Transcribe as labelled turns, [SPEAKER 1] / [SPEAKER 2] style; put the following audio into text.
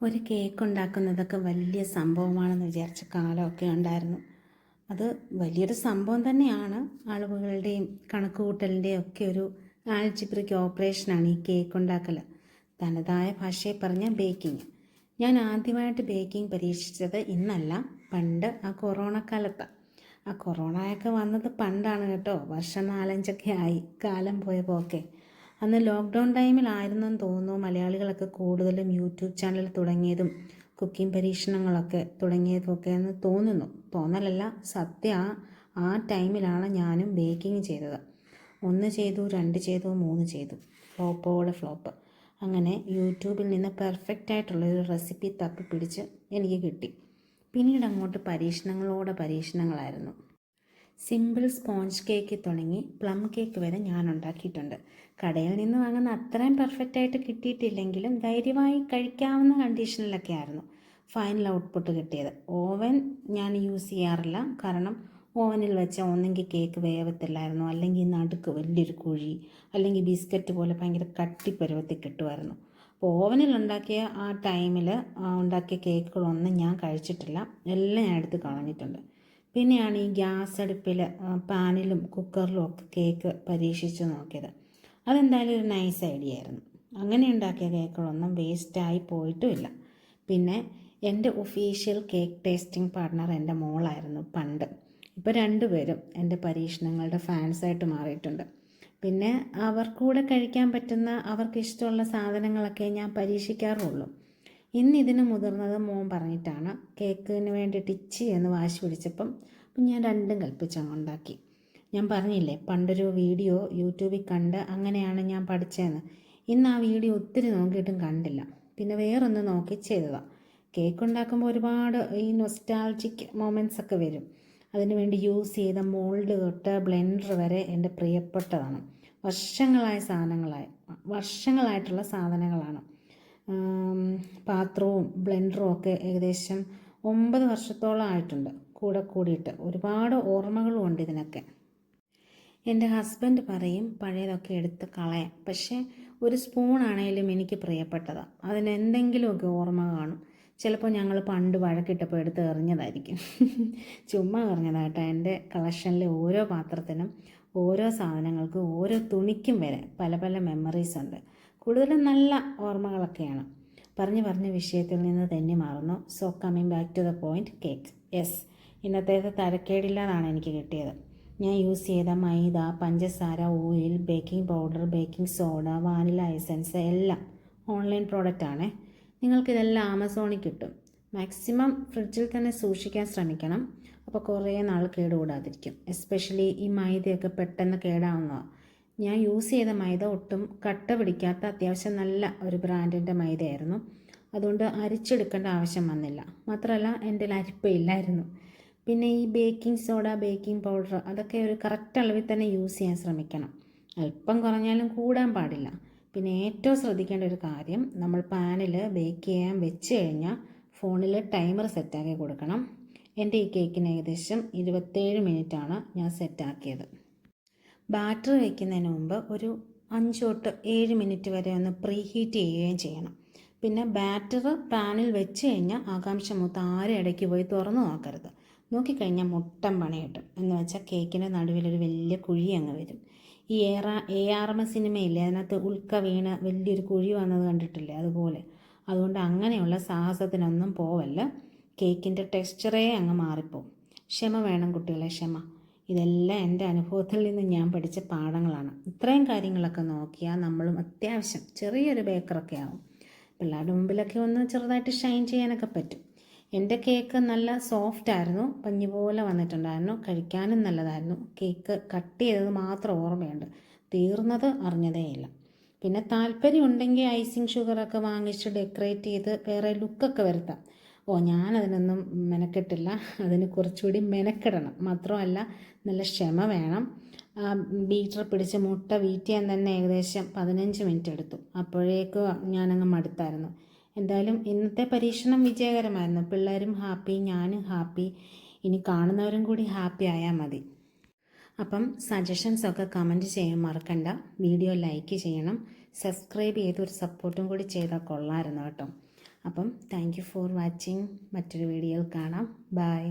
[SPEAKER 1] ഒരു കേക്ക് ഉണ്ടാക്കുന്നതൊക്കെ വലിയ സംഭവമാണെന്ന് വിചാരിച്ച കാലമൊക്കെ ഉണ്ടായിരുന്നു. അത് വലിയൊരു സംഭവം തന്നെയാണ്. അളവുകളുടെയും കണക്കുകൂട്ടലിന്റെയും ഒക്കെ ഒരു ആൽജിബ്രിക് ഓപ്പറേഷനാണ് ഈ കേക്ക് ഉണ്ടാക്കൽ തനതായ ഭാഷയെ പറഞ്ഞ ബേക്കിംഗ്. ഞാൻ ആദ്യമായിട്ട് ബേക്കിംഗ് പരീക്ഷിച്ചത് ഇന്നല്ല പണ്ട് ആ കൊറോണ കാലത്താണ് ആ കൊറോണയൊക്കെ വന്നത് പണ്ടാണ് കേട്ടോ. വർഷം നാലഞ്ചൊക്കെ ആയി കാലം പോയ പോക്കെ. അന്ന് ലോക്ക്ഡൗൺ ടൈമിലായിരുന്നെന്ന് തോന്നുന്നു മലയാളികളൊക്കെ കൂടുതലും യൂട്യൂബ് ചാനൽ തുടങ്ങിയതും കുക്കിംഗ് പരീക്ഷണങ്ങളൊക്കെ തുടങ്ങിയതൊക്കെ എന്ന് തോന്നുന്നു. തോന്നലല്ല സത്യ ആ ടൈമിലാണ് ഞാനും ബേക്കിംഗ് ചെയ്തത്. ഒന്ന് ചെയ്തു രണ്ട് ചെയ്തു മൂന്ന് ചെയ്തു. ഫ്ലോപ്പോടെ ഫ്ലോപ്പ്. അങ്ങനെ യൂട്യൂബിൽ നിന്ന് പെർഫെക്റ്റ് ആയിട്ടുള്ള ഒരു റെസിപ്പി തപ്പി പിടിച്ച് എനിക്ക് കിട്ടി. പിന്നീട് അങ്ങോട്ട് പരീക്ഷണങ്ങളോടെ പരീക്ഷണങ്ങളായിരുന്നു. സിമ്പിൾ സ്പോഞ്ച് കേക്ക് തുടങ്ങി പ്ലം കേക്ക് വരെ ഞാൻ ഉണ്ടാക്കിയിട്ടുണ്ട് കടയിൽ നിന്ന് വാങ്ങുന്ന അത്രയും പെർഫെക്റ്റ് ആയിട്ട് കിട്ടിയിട്ടില്ലെങ്കിലും ധൈര്യമായി കഴിക്കാവുന്ന കണ്ടീഷനിലൊക്കെ ആയിരുന്നു. ഫൈനൽ ഔട്ട്പുട്ട് കിട്ടിയത്. ഓവൻ ഞാൻ യൂസ് ചെയ്യാറില്ല. കാരണം ഓവനിൽ വെച്ച ഒന്നെങ്കിൽ കേക്ക് വേവത്തില്ലായിരുന്നു. അല്ലെങ്കിൽ നടുക്ക് വലിയൊരു കുഴി അല്ലെങ്കിൽ ബിസ്ക്കറ്റ് പോലെ ഭയങ്കര കട്ടിപ്പരുവത്തിൽ കിട്ടുമായിരുന്നു. അപ്പോൾ ഓവനിൽ ഉണ്ടാക്കിയ ആ ടൈമിൽ ഉണ്ടാക്കിയ കേക്കുകളൊന്നും ഞാൻ കഴിച്ചിട്ടില്ല. എല്ലാം ഞാൻ എടുത്ത് കളഞ്ഞിട്ടുണ്ട്. പിന്നെയാണ് ഈ ഗ്യാസ് അടുപ്പിൽ പാനിലും കുക്കറിലും ഒക്കെ കേക്ക് പരീക്ഷിച്ച് നോക്കിയത്. അതെന്തായാലും ഒരു നൈസ് ഐഡിയ ആയിരുന്നു. അങ്ങനെ ഉണ്ടാക്കിയ കേക്കുകളൊന്നും വേസ്റ്റായി പോയിട്ടുമില്ല. പിന്നെ എന്റെ ഒഫീഷ്യൽ കേക്ക് ടേസ്റ്റിംഗ് പാർട്ണർ എന്റെ മോളായിരുന്നു പണ്ട്. ഇപ്പോൾ രണ്ടുപേരും എന്റെ പരീക്ഷണങ്ങളുടെ ഫാൻസായിട്ട് മാറിയിട്ടുണ്ട്. പിന്നെ അവർക്കൂടെ കഴിക്കാൻ പറ്റുന്ന അവർക്ക് ഇഷ്ടമുള്ള സാധനങ്ങളൊക്കെ ഞാൻ പരീക്ഷിക്കാറുള്ളൂ. ഇന്ന് ഇതിന് മുതിർന്നത് മോൻ പറഞ്ഞിട്ടാണ് കേക്കിന് വേണ്ടിയിട്ട് ഇച്ചി എന്ന് വാശി പിടിച്ചപ്പം ഞാൻ രണ്ടും കൽപ്പിച്ചങ്ങ് ഉണ്ടാക്കി. ഞാൻ പറഞ്ഞില്ലേ പണ്ടൊരു വീഡിയോ യൂട്യൂബിൽ കണ്ട് അങ്ങനെയാണ് ഞാൻ പഠിച്ചതെന്ന്. ഇന്ന് ആ വീഡിയോ ഒത്തിരി നോക്കിയിട്ടും കണ്ടില്ല. പിന്നെ വേറൊന്ന് നോക്കി ചെയ്തതാണ് കേക്ക് ഉണ്ടാക്കുമ്പോൾ ഒരുപാട് ഈ നൊസ്റ്റാൾജിക് മൊമെന്റ്സ് ഒക്കെ വരും. അതിനുവേണ്ടി യൂസ് ചെയ്ത മോൾഡ് തൊട്ട് ബ്ലെൻഡർ വരെ എന്റെ പ്രിയപ്പെട്ടതാണ്. വർഷങ്ങളായ സാധനങ്ങളായി വർഷങ്ങളായിട്ടുള്ള സാധനങ്ങളാണ്. പാത്രവും ബ്ലെൻഡറും ഒക്കെ ഏകദേശം ഒമ്പത് വർഷത്തോളം ആയിട്ടുണ്ട്. കൂടെ കൂടിയിട്ട് ഒരുപാട് ഓർമ്മകളും ഉണ്ട് ഇതിനൊക്കെ. എന്റെ ഹസ്ബൻഡ് പറയും പഴയതൊക്കെ എടുത്ത് കളയാം. പക്ഷേ ഒരു സ്പൂൺ ആണെങ്കിലും എനിക്ക് പ്രിയപ്പെട്ടതാണ് അതിന് എന്തെങ്കിലുമൊക്കെ ഓർമ്മ കാണും. ചിലപ്പോൾ ഞങ്ങൾ പണ്ട് വഴക്കിട്ടപ്പോൾ എടുത്ത് എറിഞ്ഞതായിരിക്കും. ചുമ്മാ എറിഞ്ഞതാട്ടോ. എന്റെ കളക്ഷനിലെ ഓരോ പാത്രത്തിനും ഓരോ സാധനങ്ങൾക്കും ഓരോ തുണിക്കും വരെ പല പല മെമ്മറീസ് ഉണ്ട്. കൂടുതലും നല്ല ഓർമ്മകളൊക്കെയാണ്. പറഞ്ഞു പറഞ്ഞ വിഷയത്തിൽ നിന്ന് തന്നെ മാറുന്നു. So coming back to the point cake yes ഇന്നത്തേത് തരക്കേടില്ലാതാണ് എനിക്ക് കിട്ടിയത്. ഞാൻ യൂസ് ചെയ്ത മൈദ പഞ്ചസാര oil baking powder baking soda vanilla essence എല്ലാം ഓൺലൈൻ പ്രോഡക്റ്റാണ് നിങ്ങൾക്കിതെല്ലാം ആമസോണിൽ കിട്ടും. മാക്സിമം ഫ്രിഡ്ജിൽ തന്നെ സൂക്ഷിക്കാൻ ശ്രമിക്കണം. അപ്പോൾ കുറേ നാൾ കേടുകൂടാതിരിക്കും. എസ്പെഷ്യലി ഈ മൈദയൊക്കെ പെട്ടെന്ന് കേടാവുന്നതാണ് ഞാൻ യൂസ് ചെയ്ത മൈദ ഒട്ടും കട്ട പിടിക്കാത്ത അത്യാവശ്യം നല്ല ഒരു ബ്രാൻഡിന്റെ മൈദയായിരുന്നു. അതുകൊണ്ട് അരിച്ചെടുക്കേണ്ട ആവശ്യം വന്നില്ല. മാത്രമല്ല എന്റെ അരിപ്പയില്ലായിരുന്നു പിന്നെ ഈ ബേക്കിംഗ് സോഡ ബേക്കിംഗ് പൗഡർ അതൊക്കെ ഒരു കറക്റ്റ് അളവിൽ തന്നെ യൂസ് ചെയ്യാൻ ശ്രമിക്കണം. അല്പം കുറഞ്ഞാലും കൂടാൻ പാടില്ല. പിന്നെ ഏറ്റവും ശ്രദ്ധിക്കേണ്ട ഒരു കാര്യം നമ്മൾ പാനിൽ ബേക്ക് ചെയ്യാൻ വെച്ച് കഴിഞ്ഞാൽ ഫോണിൽ ടൈമർ സെറ്റാക്കി കൊടുക്കണം. എന്റെ ഈ കേക്കിന് ഏകദേശം ഇരുപത്തേഴ് മിനിറ്റാണ് ഞാൻ സെറ്റാക്കിയത് ബാറ്റർ വയ്ക്കുന്നതിന് മുമ്പ് ഒരു അഞ്ച് തൊട്ട് ഏഴ് മിനിറ്റ് വരെ ഒന്ന് പ്രീ ഹീറ്റ് ചെയ്യുകയും ചെയ്യണം. പിന്നെ ബാറ്റർ പാനിൽ വെച്ച് കഴിഞ്ഞാൽ ആകാംക്ഷ മൂത്ത് ആരും ഇടയ്ക്ക് പോയി തുറന്നു നോക്കരുത്. നോക്കിക്കഴിഞ്ഞാൽ മുട്ടം പണി കിട്ടും എന്ന് വെച്ചാൽ കേക്കിന്റെ നടുവിലൊരു വലിയ കുഴി അങ്ങ് വരും. ഈ ഏറ എ ആർ എം എസ് സിനിമയില്ലേ അതിനകത്ത് ഉൾക്ക വീണ് വലിയൊരു കുഴി വന്നത് കണ്ടിട്ടില്ലേ? അതുപോലെ. അതുകൊണ്ട് അങ്ങനെയുള്ള സാഹസത്തിനൊന്നും പോവല്ല. കേക്കിന്റെ ടെക്സ്ചറേ അങ്ങ് മാറിപ്പോവും. ക്ഷമ വേണം കുട്ടികളെ ക്ഷമ. ഇതെല്ലാം എന്റെ അനുഭവത്തിൽ നിന്ന് ഞാൻ പഠിച്ച പാഠങ്ങളാണ്. ഇത്രയും കാര്യങ്ങളൊക്കെ നോക്കിയാൽ നമ്മളും അത്യാവശ്യം ചെറിയൊരു ബേക്കറൊക്കെ ആവും. പിള്ളേരുടെ മുമ്പിലൊക്കെ ഒന്ന് ചെറുതായിട്ട് ഷൈൻ ചെയ്യാനൊക്കെ പറ്റും. എന്റെ കേക്ക് നല്ല സോഫ്റ്റ് ആയിരുന്നു. പഞ്ഞു പോലെ വന്നിട്ടുണ്ടായിരുന്നു. കഴിക്കാനും നല്ലതായിരുന്നു. കേക്ക് കട്ട് ചെയ്തത് മാത്രം ഓർമ്മയുണ്ട്. തീർന്നത് അറിഞ്ഞതേയില്ല പിന്നെ താല്പര്യം ഉണ്ടെങ്കിൽ ഐസിങ് ഷുഗറൊക്കെ വാങ്ങിച്ച് ഡെക്കറേറ്റ് ചെയ്ത് വേറെ ലുക്കൊക്കെ വരുത്താം. ഓ ഞാനതിനൊന്നും മെനക്കെട്ടില്ല. അതിന് കുറച്ചുകൂടി മെനക്കെടണം. മാത്രമല്ല നല്ല ക്ഷമ വേണം. ബീറ്റർ പിടിച്ച് മുട്ട വീറ്റ് ചെയ്യാൻ തന്നെ ഏകദേശം പതിനഞ്ച് മിനിറ്റ് എടുത്തു. അപ്പോഴേക്കും ഞാനങ്ങ് മടുത്തായിരുന്നു. എന്തായാലും ഇന്നത്തെ പരീക്ഷണം വിജയകരമായിരുന്നു. പിള്ളേരും ഹാപ്പി ഞാനും ഹാപ്പി. ഇനി കാണുന്നവരും കൂടി ഹാപ്പി ആയാൽ മതി. അപ്പം സജഷൻസ് ഒക്കെ കമന്റ് ചെയ്യാൻ മറക്കണ്ട. വീഡിയോ ലൈക്ക് ചെയ്യണം. സബ്സ്ക്രൈബ് ചെയ്ത് ഒരു സപ്പോർട്ടും കൂടി ചെയ്താൽ കൊള്ളാമായിരുന്നു കേട്ടോ. അപ്പം താങ്ക് യു ഫോർ വാച്ചിങ് മറ്റൊരു വീഡിയോയിൽ കാണാം. ബൈ